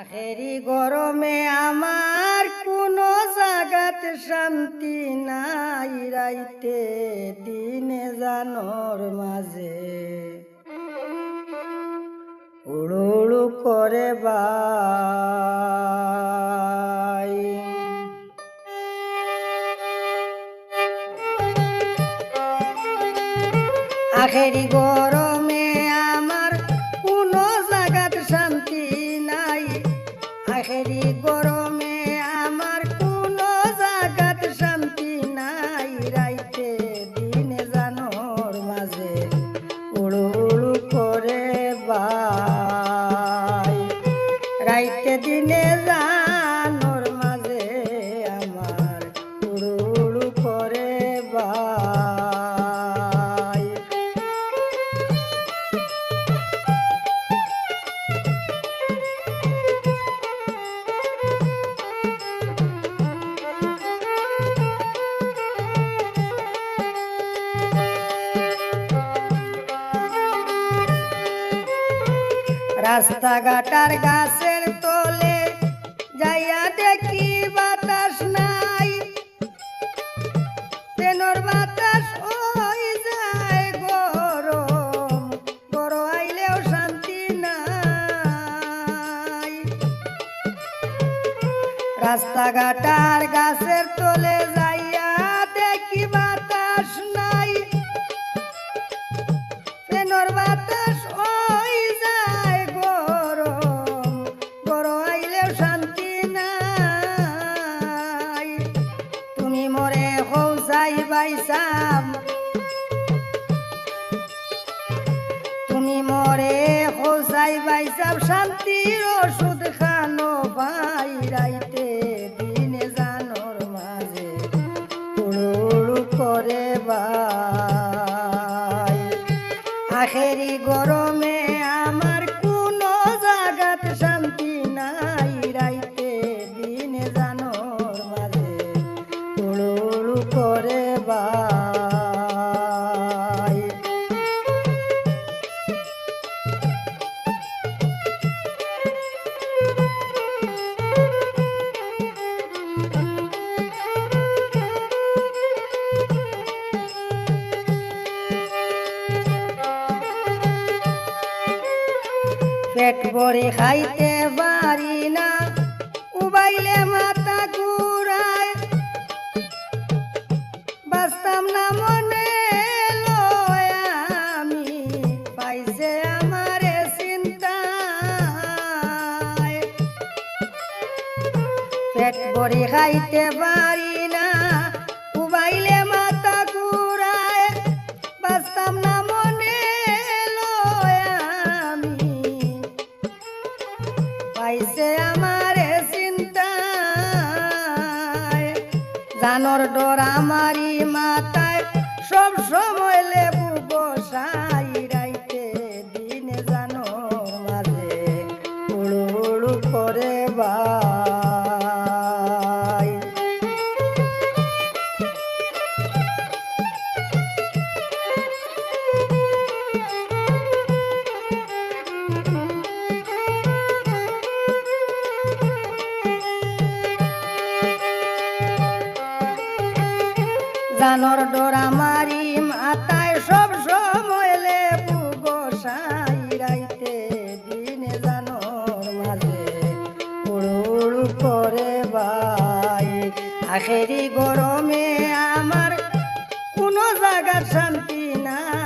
আখেরি গরমে আমার কোনো জাগাত শান্তি নাই রাইতে, দিনে জানোর মাঝে। উড়ু উড়ু করে বাই। আখেরি গরমে রাস্তাঘাটার গাছের তলে যাইয়া দেখি বাতাস নাই। ট্রেনের বাতাস ওই যায় গরম বড় আইলেও শান্তি নাই। রাস্তাঘাটার গাছের তলে যাইয়া হৌ যাই বাইসাম শান্তির ওষুধ খানো ভাই, রাইতে দিনে জানোর মাঝে উড়ু করে বাই আখেরি গরমে আমার কোনো জাগাত শান্তি নাই, রাইতে দিনে জানোর মাঝে উড়ু করে বাই পেট ভরে খাইতে পারি না। উবাইলে মাথা ঘুরায়। বাঁচতাম না মনে আমি পাইছে আমারে চিন্তায়। পেট ভরে খাইতে পারি জানোর ডর আমারি মাথায়। সব সময় লেবু বসাই রাইতে, দিনে জানো মাঝে। উড়ু উড়ু করে বাই জানোর ডোরা মারি মাথায় সব সময় লেবু গোসাই রাইতে দিনে জানোর মাঝে উড়ু করে বাই। আখেরি গরমে আমার কোনো জায়গার শান্তি নাই।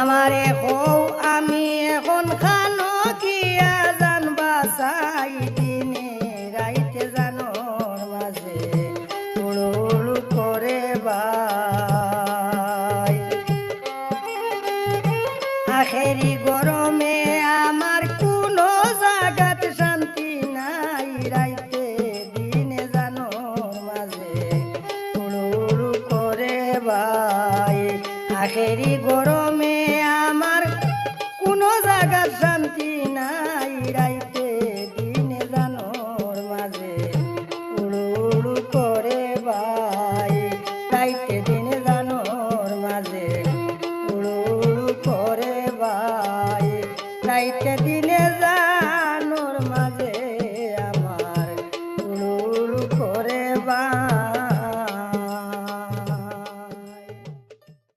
আমারে হও আমি এখন খানো কিয়া জান বাসাই দিনে রাইতে জানোর মাঝে উড়ুল করে বাই। আখেরি লাইটা দিল